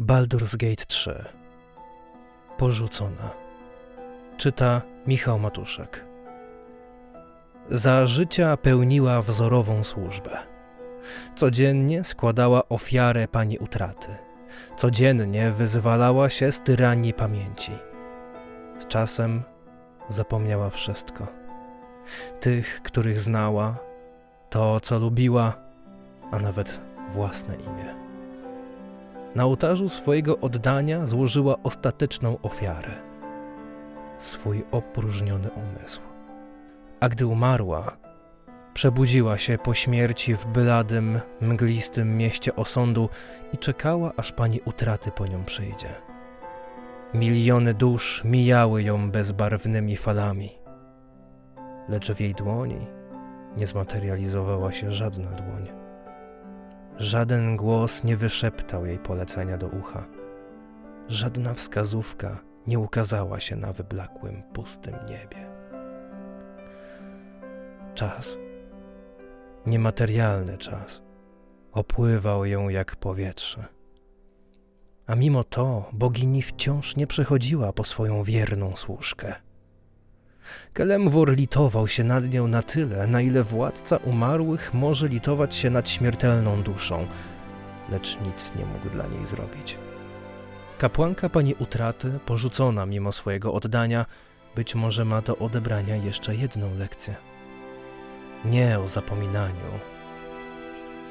Baldur's Gate 3 Porzucona Czyta Michał Matuszek Za życia pełniła wzorową służbę. Codziennie składała ofiarę pani utraty. Codziennie wyzwalała się z tyranii pamięci. Z czasem zapomniała wszystko. Tych, których znała, to, co lubiła, a nawet własne imię. Na ołtarzu swojego oddania złożyła ostateczną ofiarę swój opróżniony umysł. A gdy umarła, przebudziła się po śmierci w bladym, mglistym mieście osądu i czekała, aż pani utraty po nią przyjdzie. Miliony dusz mijały ją bezbarwnymi falami, lecz w jej dłoni nie zmaterializowała się żadna dłoń. Żaden głos nie wyszeptał jej polecenia do ucha. Żadna wskazówka nie ukazała się na wyblakłym, pustym niebie. Czas, niematerialny czas, opływał ją jak powietrze. A mimo to bogini wciąż nie przychodziła po swoją wierną służkę. Kelemwor litował się nad nią na tyle, na ile władca umarłych może litować się nad śmiertelną duszą, lecz nic nie mógł dla niej zrobić. Kapłanka pani utraty, porzucona mimo swojego oddania, być może ma do odebrania jeszcze jedną lekcję. Nie o zapominaniu,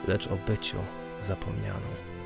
lecz o byciu zapomnianą.